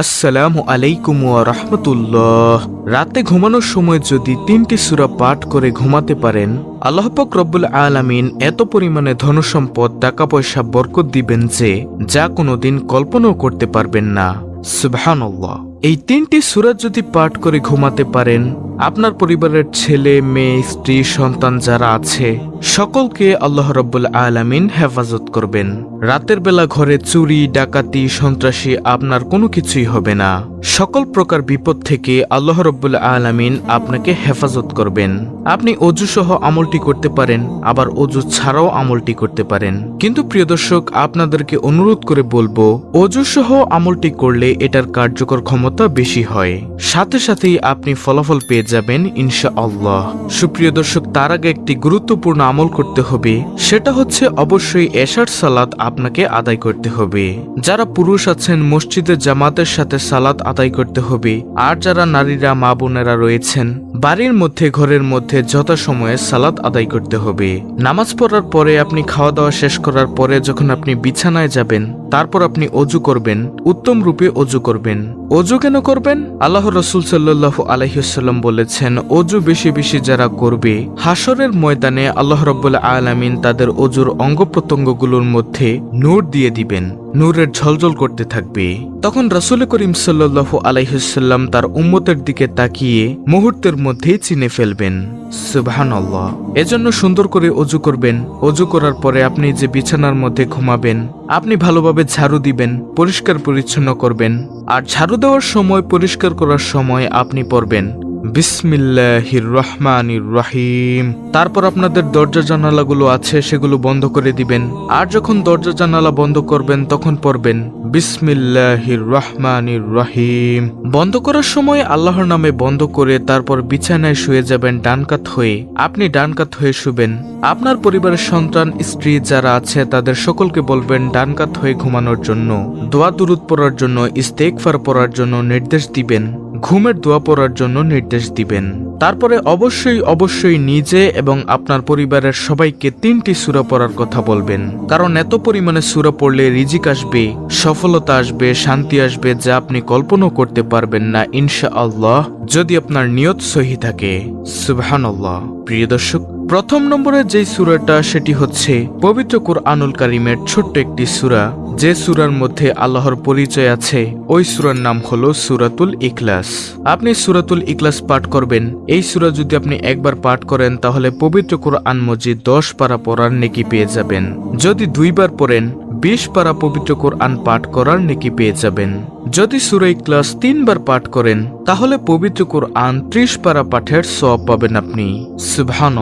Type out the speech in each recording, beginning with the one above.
আসসালামু আলাইকুম রহমতুল্লাহ। রাতে ঘুমানোর সময় যদি তিনটি সুরা পাঠ করে ঘুমাতে পারেন আল্লাহপক রব্বুল আলামিন এত পরিমাণে ধনসম্পদ টাকা পয়সা বরকত দিবেন যে, যা কোনো দিন কল্পনাও করতে পারবেন না। সুবহানাল্লাহ। এই তিনটি সুরা যদি পাঠ করে ঘুমাতে পারেন আপনার পরিবারের ছেলে, মেয়ে, স্ত্রী, সন্তান যারা আছে, সকলকে আল্লাহ রব্বুল আলামিন হেফাজত করবেন। রাতের বেলা ঘরে চুরি, ডাকাতি, সন্ত্রাসী আপনার কোনো কিছুই হবে না। সকল প্রকার বিপদ থেকে আল্লাহ রব্বুল আলামিন আপনাকে হেফাজত করবেন। আপনি অজু সহ আমলটি করতে পারেন, আবার অজু ছাড়াও আমলটি করতে পারেন। কিন্তু প্রিয় দর্শক, আপনাদেরকে অনুরোধ করে বলব অজু সহ আমলটি করলে এটার কার্যকর ক্ষমতা বেশি হয়। সাথে সাথেই আপনি ফলাফল পেয়ে যাবেন ইনশা আল্লাহ সুপ্রিয় দর্শক, তার আগে একটি গুরুত্বপূর্ণ আমল করতে হবে। সেটা হচ্ছে অবশ্যই এশার সালাত আপনাকে আদায় করতে হবে। যারা পুরুষ আছেন মসজিদের জামাতের সাথে সালাত আদায় করতে হবে। আর যারা নারীরা, মা বোনেরা রয়েছেন, বাড়ির মধ্যে, ঘরের মধ্যে যথাসময়ে সালাত আদায় করতে হবে। নামাজ পড়ার পরে আপনি খাওয়া দাওয়া শেষ করার পরে যখন আপনি বিছানায় যাবেন, তারপর আপনি অজু করবেন, উত্তম রূপে অজু করবেন। অজু কেন করবেন? আল্লাহ রসুল সাল্লাহ আলহিসাল্লাম বলেছেন, অজু বেশি বেশি যারা করবে, হাসরের ময়দানে আল্লাহ রব্বুল আলামিন তাদের অজুর অঙ্গ প্রত্যঙ্গগুলোর মধ্যে নূর দিয়ে দিবেন, নূরের ঝলঝল করতে থাকবে। তখন রসুল করিম সাল্লাহ আলাইসাল্লাম তার উম্মতের দিকে তাকিয়ে মুহূর্তের মধ্যেই চিনে ফেলবেন, সুবহানাল্লাহ। এজন্য সুন্দর করে অজু করবেন, অজু করার পরে আপনি যে বিছানার মধ্যে ঘুমাবেন, আপনি ভালোভাবে ঝাড়ু দিবেন, পরিষ্কার পরিচ্ছন্ন করবেন, আর ঝাড়ু দেওয়ার সময়, পরিষ্কার করার সময় আপনি পড়বেন বিসমিল্লাহির রহমানির রহিম তারপর আপনাদের দরজা জানালাগুলো আছে, সেগুলো বন্ধ করে দিবেন। আর যখন দরজা জানালা বন্ধ করবেন, তখন পড়বেন বিসমিল্লাহির রহমানির রহিম বন্ধ করার সময় আল্লাহর নামে বন্ধ করে তারপর বিছানায় শুয়ে যাবেন ডানকাত হয়ে। আপনি ডানকাত হয়ে শুবেন। আপনার পরিবারের সন্তান, স্ত্রী যারা আছে, তাদের সকলকে বলবেন ডানকাত হয়ে ঘুমানোর জন্য। দোয়া দুরুদ পড়ার জন্য ইস্তেকফার পড়ার জন্য নির্দেশ দিবেন। ঘুমের দোয়া পড়ার জন্য নির্দেশ দিবেন। তারপরে অবশ্যই অবশ্যই নিজে এবং আপনার পরিবারের সবাইকে তিনটি সুরা পড়ার কথা বলবেন। কারণ এত পরিমাণে সুরা পড়লে রিজিক আসবে, সফলতা আসবে, শান্তি আসবে যা আপনি কল্পনাও করতে পারবেন না ইনশা আল্লাহ যদি আপনার নিয়ত সহি থাকে। আল্লাহ প্রিয় দর্শক, প্রথম নম্বরে যে সুরাটা, সেটি হচ্ছে পবিত্র কুরআনুল কারিমের ছোট্ট একটি সুরা। যে সুরার মধ্যে আল্লাহর পরিচয় আছে, ওই সুরার নাম হলো সুরাতুল ইখলাস। আপনি সুরাতুল ইখলাস পাঠ করবেন। এই সুরা যদি আপনি একবার পাঠ করেন, তাহলে পবিত্র কুরআন মজিদ দশ পারা পড়ার নেকি পেয়ে যাবেন। যদি দুইবার পড়েন, বিশ পারা পবিত্র কোরআন পাঠ করার নেকি পেয়ে যাবেন। যদি সুরাই ক্লাস তিনবার পাঠ করেন, তাহলে পবিত্র কোরআন ত্রিশ পারা পাঠের সব পাবেন আপনি। সুবহান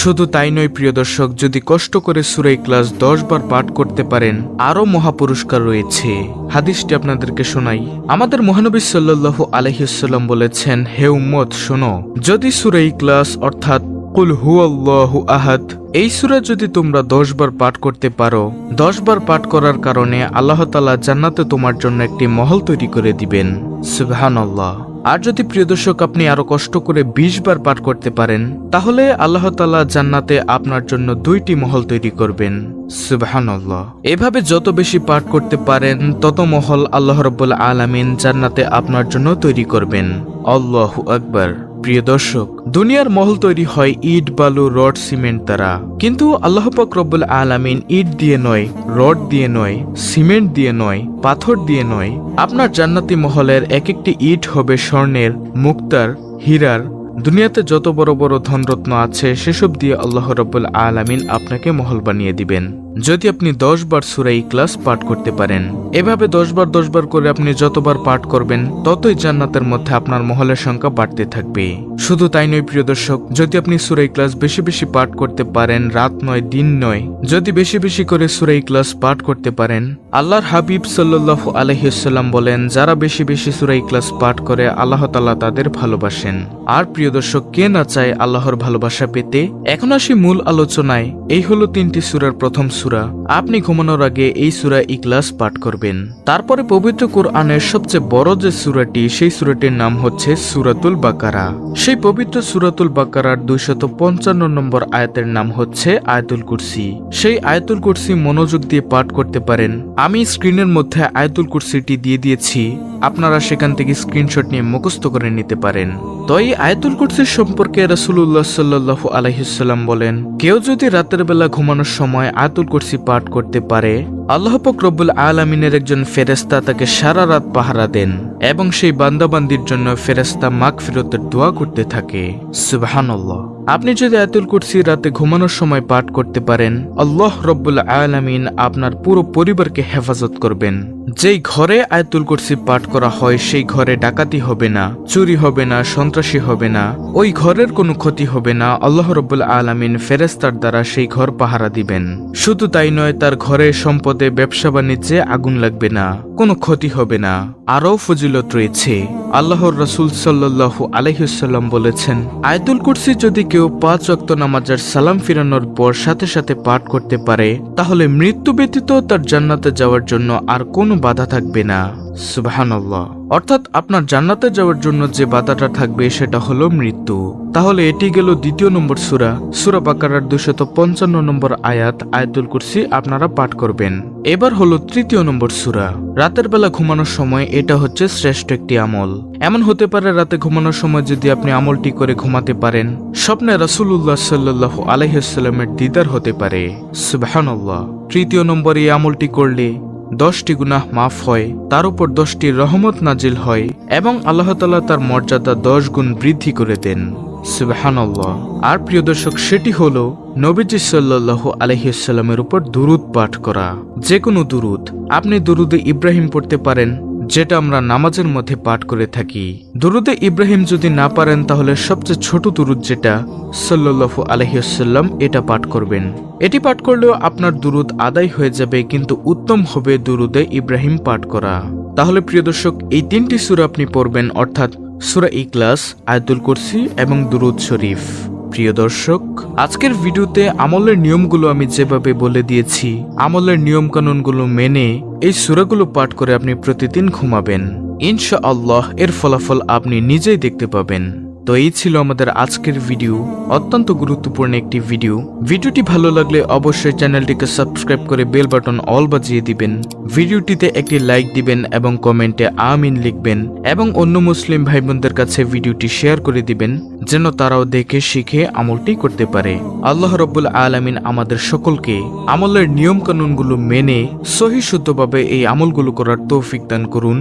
শুধু তাই নয়, প্রিয় দর্শক, যদি কষ্ট করে সুরাই ক্লাস দশ বার পাঠ করতে পারেন আরও মহাপুরস্কার রয়েছে। হাদিসটি আপনাদেরকে শোনাই। আমাদের মহানবী সাল্লাহ আলহিসাল্লাম বলেছেন, হে উম্মত, শোনো, যদি সুরাই ক্লাস অর্থাৎ কুল হু আল্লাহু আহাদ, এই সুরা যদি তোমরা দশ বার পাঠ করতে পারো, দশ বার পাঠ করার কারণে আল্লাহ তালা জান্নাতে তোমার জন্য একটি মহল তৈরি করে দিবেন। সুবহান আল্লাহ আর যদি প্রিয় দর্শক আপনি আরও কষ্ট করে বিশ বার পাঠ করতে পারেন, তাহলে আল্লাহ তালা জান্নাতে আপনার জন্য দুইটি মহল তৈরি করবেন। সুবহানল্লাহ। এভাবে যত বেশি পাঠ করতে পারেন, তত মহল আল্লাহ রব্বুল আলামিন জান্নাতে আপনার জন্য তৈরি করবেন। আল্লাহ আকবার। প্রিয় দর্শক, দুনিয়ার মহল তৈরি হয় ইট, বালু, রড, সিমেন্ট দ্বারা। কিন্তু আল্লাহ পাক রব্বুল আলামিন ইট দিয়ে নয়, রড দিয়ে নয়, সিমেন্ট দিয়ে নয়, পাথর দিয়ে নয়। আপনার জান্নাতি মহলের এক একটি ইট হবে স্বর্ণের, মুক্তার, হীরার দুনিয়াতে যত বড় বড় ধনরত্ন আছে, সেসব দিয়ে আল্লাহ রব্বুল আলামিন আপনাকে মহল বানিয়ে দিবেন। যদি আপনি দশ বার সুরাই ক্লাস পাঠ করতে পারেন, এভাবে দশ বার দশ বার করে আপনি যতবার পাঠ করবেন, ততই জান্নাতের মধ্যে আপনার মহলের সংখ্যা বাড়তে থাকবে। শুধু তাই নয়, প্রিয় দর্শক, যদি আপনি সুরাই ক্লাস বেশি বেশি পাঠ করতে পারেন, রাত নয়, দিন নয়, যদি বেশি বেশি করে সুরাই ক্লাস পাঠ করতে পারেন, আল্লাহর হাবিব সাল্লাহ আলহিসাল্লাম বলেন, যারা বেশি বেশি সুরাই ক্লাস পাঠ করে, আল্লাহ তালা তাদের ভালোবাসেন। আর প্রিয় দর্শক, কে না চায় আল্লাহর ভালোবাসা পেতে? এখন আসি মূল আলোচনায়। এই হলো তিনটি সুরার প্রথম সুরা। আপনি ঘুমানোর আগে এই সুরা ইকলাস পাঠ করবেন। তারপরে পবিত্র কোরআনের সবচেয়ে বড় যে সুরাটি, সেই সুরাটির নাম হচ্ছে সুরাতুল বাকারা। সেই পবিত্র সুরাতুল বাকারার দুইশত পঞ্চান্ন নম্বর আয়াতের নাম হচ্ছে আয়াতুল কুরসি। সেই আয়াতুল কুরসি মনোযোগ দিয়ে পাঠ করতে পারেন। আমি স্ক্রিনের মধ্যে আয়াতুল কুরসিটি দিয়ে দিয়েছি। আপনারা সেখান থেকে স্ক্রিনশট নিয়ে মুখস্থ করে নিতে পারেন। তো এই আয়াতুল কুরসির সম্পর্কে রাসুল্লাহ সাল্লু আলহিসাল্লাম বলেন, কেউ যদি রাতের বেলা ঘুমানোর সময় আতুল কুরসি পাঠ করতে পারে, আল্লাহ রব্বুল আলমিনের একজন ফেরেস্তা তাকে সারা রাত পাহারা দেন এবং সেই বান্দাবান্দির জন্য ফেরেস্তা মাগ ফেরতের দোয়া করতে থাকে। সুবহানাল্লাহ। আপনি যদি আয়াতুল কুরসি রাতে ঘুমানোর সময় পাঠ করতে পারেন, আল্লাহ রব্বুল আলামিন আপনার পুরো পরিবারকে হেফাজত করবেন। যেই ঘরে আয়াতুল কুরসি পাঠ করা হয়, সেই ঘরে ডাকাতি হবে না, চুরি হবে না, সন্ত্রাসী হবে না, ওই ঘরের কোনো ক্ষতি হবে না, আল্লাহ রব্বুল আলামিন ফেরেস্তার দ্বারা সেই ঘর পাহারা দিবেন। শুধু তাই নয়, তার ঘরে সম্পদে, ব্যবসা বাণিজ্যে আগুন লাগবে না, কোনো ক্ষতি হবে না। আরও ফজিলত রয়েছে। আল্লাহর রসুল সাল্লাল্লাহু আলহিসাল্লাম বলেছেন, আয়াতুল কুরসি যদি কেউ পাঁচ অক্ত নামাজের সালাম ফিরানোর পর সাথে সাথে পাঠ করতে পারে, তাহলে মৃত্যু ব্যতীত তার জান্নাতে যাওয়ার জন্য আর কোনো বাধা থাকবে না। সুবহানাল্লাহ। অর্থাৎ আপনার জান্নাতে যাওয়ার জন্য যে বাধাটা থাকবে সেটা হলো মৃত্যু। তাহলে এটি গেল দ্বিতীয় নম্বর সুরা সুরা বাকারার দুশত পঞ্চান্ন নম্বর আয়াত, আয়াতুল কুরসি আপনারা পাঠ করবেন। এবার হলো তৃতীয় নম্বর সুরা। রাতের বেলা ঘুমানোর সময় এটা হচ্ছে শ্রেষ্ঠ একটি আমল। এমন হতে পারে রাতে ঘুমানোর সময় যদি আপনি আমলটি করে ঘুমাতে পারেন। স্বপ্নে রাসূলুল্লাহ সাল্লাল্লাহু আলাইহিসাল্লামের দিদার হতে পারে। সুবহানাল্লাহ। তৃতীয় নম্বর এই আমলটি করলে দশটি গুনাহ মাফ হয়, তার উপর দশটি রহমত নাজিল হয়, এবং আল্লাহ তালা তার মর্যাদা দশ গুণ বৃদ্ধি করে দেন। সুবাহান্লাহ আর প্রিয় দর্শক, সেটি হল নবীজি সাল্লাল্লাহু আলহিসাল্লামের উপর দুরুদ পাঠ করা। যে কোনো দুরুদ, আপনি দুরুদে ইব্রাহিম পড়তে পারেন যেটা আমরা নামাজের মধ্যে পাঠ করে থাকি। দুরুদে ইব্রাহিম যদি না পারেন, তাহলে সবচেয়ে ছোট দুরুদ যেটা, সাল্লাল্লাহু আলহিসাল্লাম এটা পাঠ করবেন। এটি পাঠ করলেও আপনার দুরুদ আদায় হয়ে যাবে, কিন্তু উত্তম হবে দুরুদে ইব্রাহিম পাঠ করা। তাহলে প্রিয় দর্শক, এই তিনটি সুরা আপনি পড়বেন, অর্থাৎ সুরা ইকলাস আয়াতুল কুরসি এবং দুরুদ শরীফ। প্রিয় দর্শক, আজকের ভিডিওতে আমলের নিয়মগুলো আমি যেভাবে বলে দিয়েছি, আমলের নিয়ম কানুনগুলো মেনে এই সুরাগুলো পাঠ করে আপনি প্রতিদিন ঘুমাবেন। ইনশা আল্লাহ এর ফলাফল আপনি নিজেই দেখতে পাবেন। তো এই ছিল আমাদের আজকের ভিডিও অত্যন্ত গুরুত্বপূর্ণ একটি ভিডিও ভিডিওটি ভালো লাগলে অবশ্যই চ্যানেলটিকে সাবস্ক্রাইব করে বেল বাটন অল বাজিয়ে দিবেন। ভিডিওটিতে একটি লাইক দিবেন এবং কমেন্টে আমিন লিখবেন এবং অন্য মুসলিম ভাই বোনদের কাছে ভিডিওটি শেয়ার করে দিবেন, যেন তারাও দেখে, শিখে আমলটি করতে পারে। আল্লাহ রব্বুল আলামিন আমাদের সকলকে আমলের নিয়ম কানুনগুলো মেনে সহি শুদ্ধভাবে এই আমলগুলো করার তৌফিক দান করুন।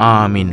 আমিন।